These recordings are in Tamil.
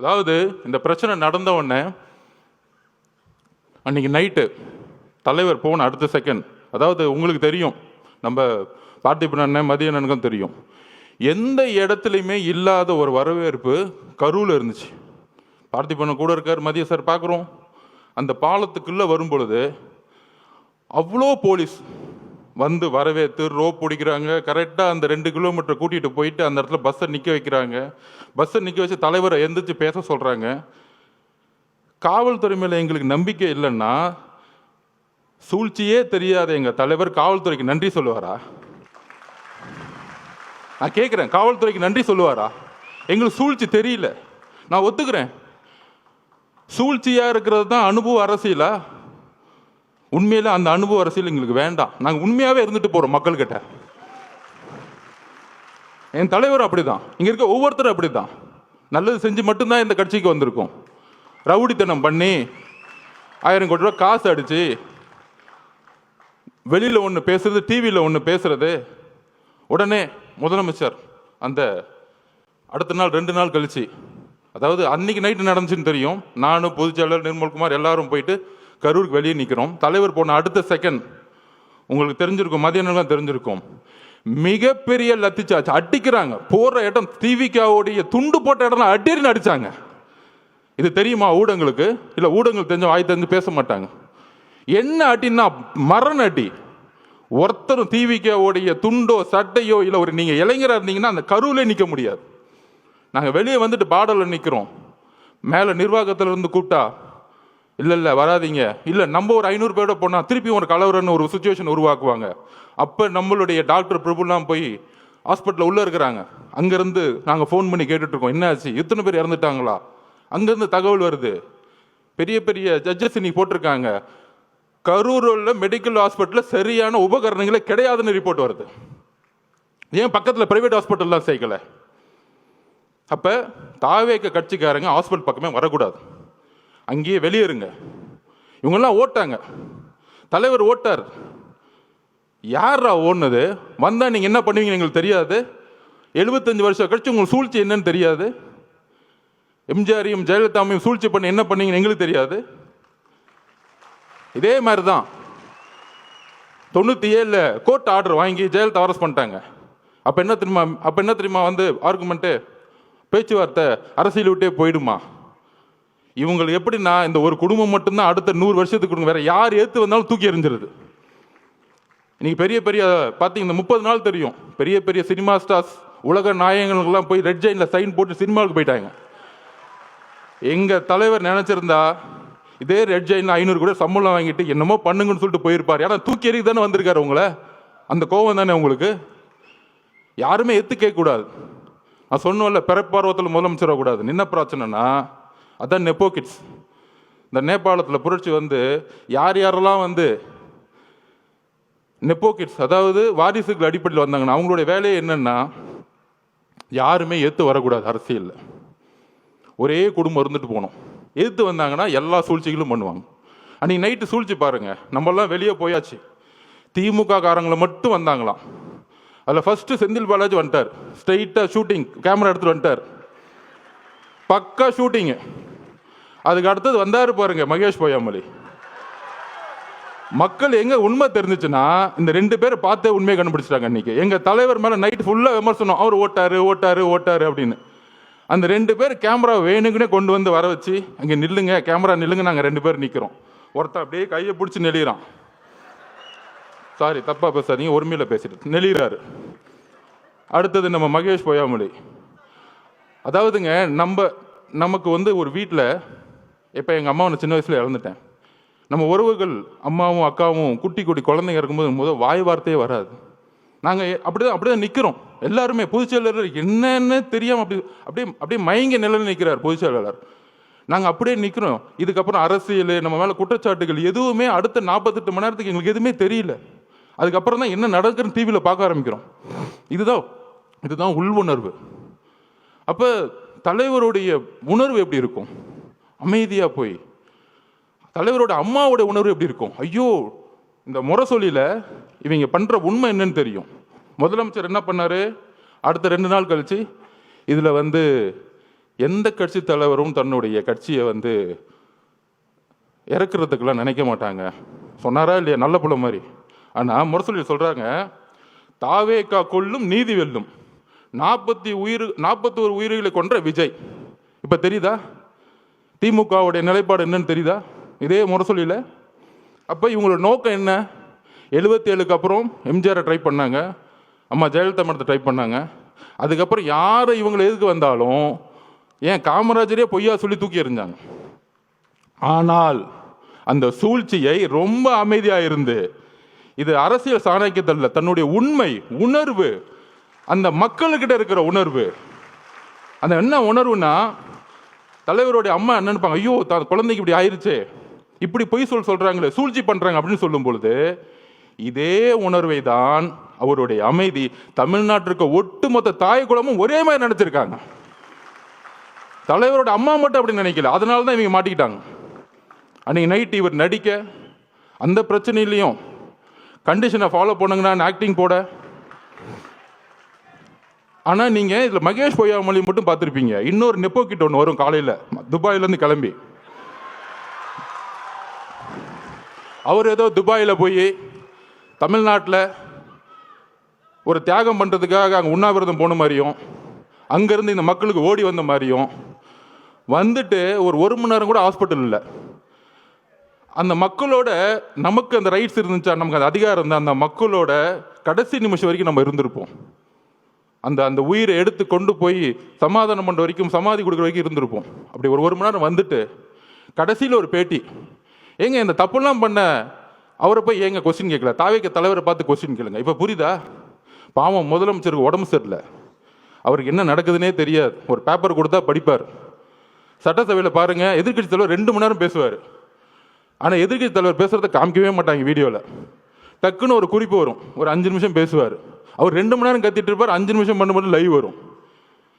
அதாவது இந்த பிரச்சனை நடந்த உடனே அன்னைக்கு நைட்டு தலைவர் போன அடுத்த செகண்ட் அதாவது உங்களுக்கு தெரியும் நம்ம பார்த்திபன் அண்ணன் மதிய அண்ணனுக்கும் தெரியும். எந்த இடத்துலையுமே இல்லாத ஒரு வரவேற்பு கரூரில் இருந்துச்சு. பார்த்திபன் கூட இருக்கார் மதிய சார் பார்க்குறோம் அந்த பாலத்துக்குள்ளே வரும் பொழுது அவ்வளோ போலீஸ் வந்து வரவேற்று ரோப் பிடிக்கிறாங்க. கரெக்டாக அந்த ரெண்டு கிலோமீட்டர் கூட்டிகிட்டு போயிட்டு அந்த இடத்துல பஸ்ஸை நிற்க வைக்கிறாங்க. பஸ்ஸை நிற்க வச்சு தலைவரை எந்திரிச்சு பேச சொல்கிறாங்க காவல்துறை மேலே எங்களுக்கு நம்பிக்கை இல்லைன்னா சூழ்ச்சியே தெரியாத. எங்கள் தலைவர் காவல்துறைக்கு நன்றி சொல்லுவாரா? நான் கேட்குறேன் காவல்துறைக்கு நன்றி சொல்லுவாரா? எங்களுக்கு சூழ்ச்சி தெரியல. நான் ஒத்துக்கிறேன். சூழ்ச்சியாக இருக்கிறது தான் அனுபவ அரசியலா? உண்மையில் அந்த அனுபவ அரசியல் எங்களுக்கு வேண்டாம். நாங்கள் உண்மையாகவே இருந்துட்டு போகிறோம் மக்கள்கிட்ட. என் தலைவர் அப்படிதான். இங்கே இருக்க ஒவ்வொருத்தரும் அப்படி தான் நல்லது செஞ்சு மட்டும்தான் இந்த கட்சிக்கு வந்திருக்கோம். ரவுடித்தனம் பண்ணி ஆயிரம் கோடி ரூபா காசு அடிச்சு வெளியில் ஒன்று பேசுறது டிவியில் ஒன்று பேசுறது. உடனே முதலமைச்சர் அந்த அடுத்த நாள் ரெண்டு நாள் கழிச்சு அதாவது அன்னைக்கு நைட்டு நடந்துச்சுன்னு தெரியும். நானும் பொதுச்செயலாளர் நிர்மல்குமார் எல்லாரும் போயிட்டு கரூருக்கு வெளியே நிற்கிறோம் தலைவர் போன அடுத்த செகண்ட் உங்களுக்கு தெரிஞ்சிருக்கும் மதிய நேரம் தெரிஞ்சிருக்கும். மிகப்பெரிய லத்திச்சாச்சு அடிக்கிறாங்க. போடுற இடம் டிவிக்காவுடைய துண்டு போட்ட இடம் அடின்னு அடிச்சாங்க. இது தெரியுமா ஊடகங்களுக்கு? இல்லை ஊடகங்கள் தெரிஞ்ச வாய் தெரிஞ்சு பேச மாட்டாங்க. என்ன அடின்னா மரண அடி. ஒருத்தரும் டிவிக்காவுடைய துண்டோ சட்டையோ இல்லை ஒரு நீங்கள் இளைஞராக இருந்தீங்கன்னா அந்த கருவிலே நிற்க முடியாது. நாங்கள் வெளியே வந்துட்டு பாடலில் நிற்கிறோம் மேலே நிர்வாகத்தில் இருந்து கூப்பிட்டா இல்லை இல்லை வராதீங்க. இல்லை நம்ம ஒரு ஐநூறு பேரோட போனால் திருப்பி ஒரு கலவரன்னு ஒரு சுச்சுவேஷன் உருவாக்குவாங்க. அப்போ நம்மளுடைய டாக்டர் பிரபுலாம் போய் ஹாஸ்பிட்டலில் உள்ளே இருக்கிறாங்க. அங்கேருந்து நாங்கள் ஃபோன் பண்ணி கேட்டுட்ருக்கோம். என்னாச்சு என்ன ஆச்சு? எத்தனை பேர் இறந்துட்டாங்களா? அங்கேருந்து தகவல் வருது. பெரிய பெரிய ஜட்ஜஸ் இன்னைக்கு போட்டிருக்காங்க. கரூரில் மெடிக்கல் ஹாஸ்பிட்டலில் சரியான உபகரணங்களே கிடையாதுன்னு ரிப்போர்ட் வருது. ஏன் பக்கத்தில் ப்ரைவேட் ஹாஸ்பிட்டல்லாம் சேர்க்கலை? அப்போ தாவேக்க கட்சிக்காரங்க ஹாஸ்பிட்டல் பக்கமே வரக்கூடாது. அங்கேயே வெளியேறுங்க. இவங்கெல்லாம் ஓட்டாங்க. தலைவர் ஓட்டார். யாரா ஓடுனது? வந்தால் நீங்கள் என்ன பண்ணுவீங்கன்னு எங்களுக்கு தெரியாது. எழுபத்தஞ்சு வருஷம் கழிச்சு உங்களுக்கு சூழ்ச்சி என்னன்னு தெரியாது. எம்ஜிஆரையும் ஜெயலலிதாவையும் சூழ்ச்சி பண்ணி என்ன பண்ணீங்கன்னு எங்களுக்கு தெரியாது. இதே மாதிரி தான் தொண்ணூற்றி ஏழில் கோர்ட் ஆர்டர் வாங்கி ஜெயலலிதா அரெஸ்ட் பண்ணிட்டாங்க. அப்போ என்ன தெரியுமா அப்போ என்ன தெரியுமா வந்து ஆர்குமெண்ட்டு பேச்சுவார்த்தை அரசியல் விட்டே போயிடுமா? இவங்களை எப்படின்னா இந்த ஒரு குடும்பம் மட்டும்தான் அடுத்த நூறு வருஷத்துக்கு கொடுங்க. வேற யார் ஏற்று வந்தாலும் தூக்கி எறிஞ்சிருது. இன்னைக்கு பெரிய பெரிய பார்த்தீங்கன்னா முப்பது நாள் தெரியும். பெரிய பெரிய சினிமா ஸ்டார்ஸ் உலக நாயகங்களுக்கெல்லாம் போய் ரெட் ஜெயினில் சைன் போட்டு சினிமாவுக்கு போயிட்டாங்க. எங்கள் தலைவர் நினச்சிருந்தா இதே ரெட் ஜைன் ஐநூறு கூட சம்பளம் வாங்கிட்டு என்னமோ பண்ணுங்கன்னு சொல்லிட்டு போயிருப்பார். ஏன்னா தூக்கி எறிக்கு தானே வந்திருக்காரு உங்களை? அந்த கோவம் தானே உங்களுக்கு? யாருமே எத்து கேட்கக்கூடாது. நான் சொன்னோம்ல பிறப்பார்வத்தில் முதலமைச்சர் கூடாது என்ன பிரச்சனைனா அதான் நெப்போ கிட்ஸ் இந்த நேபாளத்தில் புரட்சி வந்து யார் யாரெல்லாம் வந்து நெப்போ கிட்ஸ் அதாவது வாரிசுகள் அடிப்படையில் வந்தாங்கன்னா அவங்களுடைய வேலையை என்னென்னா யாருமே ஏற்று வரக்கூடாது அரசியலில். ஒரே குடும்பம் இருந்துட்டு போகணும். எதிர்த்து வந்தாங்கன்னா எல்லா சூழ்ச்சிகளும் பண்ணுவாங்க. அன்றைக்கி நைட்டு சூழ்ச்சி பாருங்கள் நம்மெல்லாம் வெளியே போயாச்சு. திமுக காரங்களை மட்டும் வந்தாங்களாம். அதில் ஃபஸ்ட்டு செந்தில் பாலாஜி வந்துட்டார். ஸ்ட்ரைட்டாக ஷூட்டிங் கேமரா எடுத்துகிட்டு வந்துட்டார். பக்கா ஷூட்டிங்கு அதுக்கு அடுத்தது வந்தாரு பாருங்க மகேஷ் பொய்யாமொழி. மக்கள் எங்க உண்மை தெரிஞ்சிச்சுன்னா இந்த ரெண்டு பேரை பார்த்தே உண்மையை கண்டுபிடிச்சிட்டாங்க இன்னைக்கு எங்க தலைவர் மேல நைட் ஃபுல்லா விமர்சனம். அவர் ஓட்டாரு ஓட்டாரு ஓட்டாரு அப்படின்னு. அந்த ரெண்டு பேர் கேமரா வேணுங்கன்னே கொண்டு வந்து வர வச்சு அங்கே நில்லுங்க கேமரா நில்லுங்க நாங்கள் ரெண்டு பேர் நிற்கிறோம் ஒருத்தன் அப்படியே கையை பிடிச்சி நெளிகிறான் சாரி தப்பா பேசாதீங்க ஒருமையில் பேசிட்டு. நெளிகிறாரு அடுத்தது நம்ம மகேஷ் பொய்யாமொழி. அதாவதுங்க நம்ம நமக்கு வந்து ஒரு வீட்டில் இப்போ எங்கள் அம்மாவை நான் சின்ன வயசில் இழந்துட்டேன் நம்ம உறவுகள் அம்மாவும் அக்காவும் குட்டி குட்டி குழந்தைங்க இருக்கும்போது முதல் வாய் வார்த்தையே வராது. நாங்கள் அப்படி தான் அப்படி தான் நிற்கிறோம் எல்லாருமே பொதுச் செயலாளர் என்னன்னு தெரியாமல் அப்படி அப்படியே அப்படியே மயங்க நிலையில் நிற்கிறார் பொதுச் செயலாளர் நாங்கள் அப்படியே நிற்கிறோம் இதுக்கப்புறம் அரசியல் நம்ம மேலே குற்றச்சாட்டுகள் எதுவுமே அடுத்த நாற்பத்தெட்டு மணி நேரத்துக்கு எங்களுக்கு எதுவுமே தெரியல. அதுக்கப்புறம் தான் என்ன நடக்குதுன்னு டிவியில் பார்க்க ஆரம்பிக்கிறோம். இதுதான் இதுதான் உள் உணர்வு அப்போ தலைவருடைய உணர்வு எப்படி இருக்கும்? அமைதியாக போய். தலைவரோட அம்மாவோட உணர்வு எப்படி இருக்கும்? ஐயோ இந்த முரசொலியில் இவங்க பண்ணுற உண்மை என்னன்னு தெரியும். முதலமைச்சர் என்ன பண்ணார்? அடுத்த ரெண்டு நாள் கழிச்சு இதில் வந்து எந்த கட்சி தலைவரும் தன்னுடைய கட்சியை வந்து இறக்குறதுக்கெல்லாம் நினைக்க மாட்டாங்க. சொன்னாரா இல்லையா? நல்ல புள்ள மாதிரி. ஆனால் முரசொலி சொல்கிறாங்க தாவேக்கா கொல்லும் நீதி வெல்லும். நாற்பத்தி உயிர் நாற்பத்தோரு உயிர்களை கொன்ற விஜய். இப்போ தெரியுதா? திமுகவுடைய நிலைப்பாடு என்னன்னு தெரியுதா? இதே முரசொலியில் அப்போ இவங்களோட நோக்கம் என்ன? எழுபத்தேழுக்கு அப்புறம் எம்ஜிஆரை ட்ரை பண்ணாங்க. அம்மா ஜெயலலிதா மடத்தை ட்ரை பண்ணாங்க. அதுக்கப்புறம் யார் இவங்களை எதுக்கு வந்தாலும் ஏன் காமராஜரே பொய்யா சொல்லி தூக்கி எறிஞ்சாங்க. ஆனால் அந்த சூழ்ச்சியை ரொம்ப அமைதியாக இருந்து இது அரசியல் சாணக்கியத்தில் தன்னுடைய உண்மை உணர்வு அந்த மக்களுக்கிட்ட இருக்கிற உணர்வு. அந்த என்ன உணர்வுனா தலைவருடைய அம்மா என்ன நினைப்பாங்க? ஐயோ தான் குழந்தைக்கு இப்படி ஆயிடுச்சு இப்படி பொய் சொல் சொல்கிறாங்களே சூழ்ச்சி பண்ணுறாங்க அப்படின்னு சொல்லும் பொழுது இதே உணர்வை தான் அவருடைய அமைதி தமிழ்நாட்டிற்கு ஒட்டுமொத்த தாய் குலமும் ஒரே மாதிரி நினச்சிருக்காங்க. தலைவரோட அம்மா மட்டும் அப்படி நினைக்கல. அதனால தான் இவங்க மாட்டிக்கிட்டாங்க. அன்னைக்கு நைட் இவர் நடிக்க அந்த பிரச்சனையிலையும் கண்டிஷனை ஃபாலோ பண்ணுங்கன்னா ஆக்டிங் போட ஆனால் நீங்கள் இதில் மகேஷ் பொய்யாமொழி மட்டும் பார்த்துருப்பீங்க. இன்னொரு நெப்போ கிட்ட ஒன்று வரும் காலையில். துபாயிலேருந்து கிளம்பி. அவர் ஏதோ துபாயில் போய் தமிழ்நாட்டில் ஒரு தியாகம் பண்ணுறதுக்காக அங்கே உண்ணாவிரதம் போன மாதிரியும் அங்கேருந்து இந்த மக்களுக்கு ஓடி வந்த மாதிரியும் வந்துட்டு ஒரு ஒரு மணி நேரம் கூட ஹாஸ்பிட்டல் இல்லை. அந்த மக்களோட நமக்கு அந்த ரைட்ஸ் இருந்துச்சா? நமக்கு அந்த அதிகாரம் இருந்தால் அந்த மக்களோட கடைசி நிமிஷம் வரைக்கும் நம்ம இருந்திருப்போம். அந்த அந்த உயிரை எடுத்து கொண்டு போய் சமாதானம் பண்ணுற வரைக்கும் சமாதி கொடுக்குற வரைக்கும் இருந்திருப்போம். அப்படி ஒரு ஒரு மணி நேரம் வந்துட்டு கடைசியில் ஒரு பேட்டி. ஏங்க இந்த தப்புலாம் பண்ண அவரை போய் ஏங்க கொஸ்டின் கேட்கல? தாவேக்க தலைவரை பார்த்து கொஸ்டின் கேளுங்க. இப்போ புரியுதா? பாவம் முதலமைச்சருக்கு உடம்பு சரியில்லை. அவருக்கு என்ன நடக்குதுன்னே தெரியாது. ஒரு பேப்பர் கொடுத்தா படிப்பார். சட்டசபையில் பாருங்கள் எதிர்க்கட்சி தலைவர் ரெண்டு மணி நேரம் பேசுவார். ஆனால் எதிர்கட்சி தலைவர் பேசுகிறத காமிக்கவே மாட்டாங்க வீடியோவில் டக்குன்னு ஒரு குறிப்பு வரும். ஒரு அஞ்சு நிமிஷம் பேசுவார். அவர் ரெண்டு மணி நேரம் கத்திட்டு இருப்பார் அஞ்சு நிமிஷம் பண்ண மட்டும் லைவ் வரும்.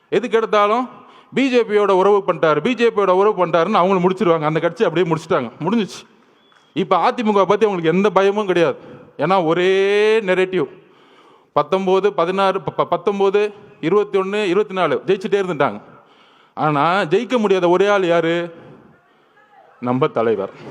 எதுக்கு எடுத்தாலும் பிஜேபியோட உறவு பண்ணிட்டார் பிஜேபியோட உறவு பண்ணிட்டாருன்னு அவங்கள முடிச்சிருவாங்க. அந்த கட்சி அப்படியே முடிச்சிட்டாங்க. முடிஞ்சிச்சு. இப்போ அதிமுக பற்றி அவங்களுக்கு எந்த பயமும் கிடையாது. ஏன்னா ஒரே நெரேட்டிவ் பத்தொம்போது பதினாறு ப- ப- பத்தொம்போது இருபத்தி ஒன்று இருபத்தி நாலு ஜெயிச்சுட்டே இருந்துட்டாங்க. ஆனால் ஜெயிக்க முடியாத ஒரே ஆள் யார்? நம்ம தலைவர்.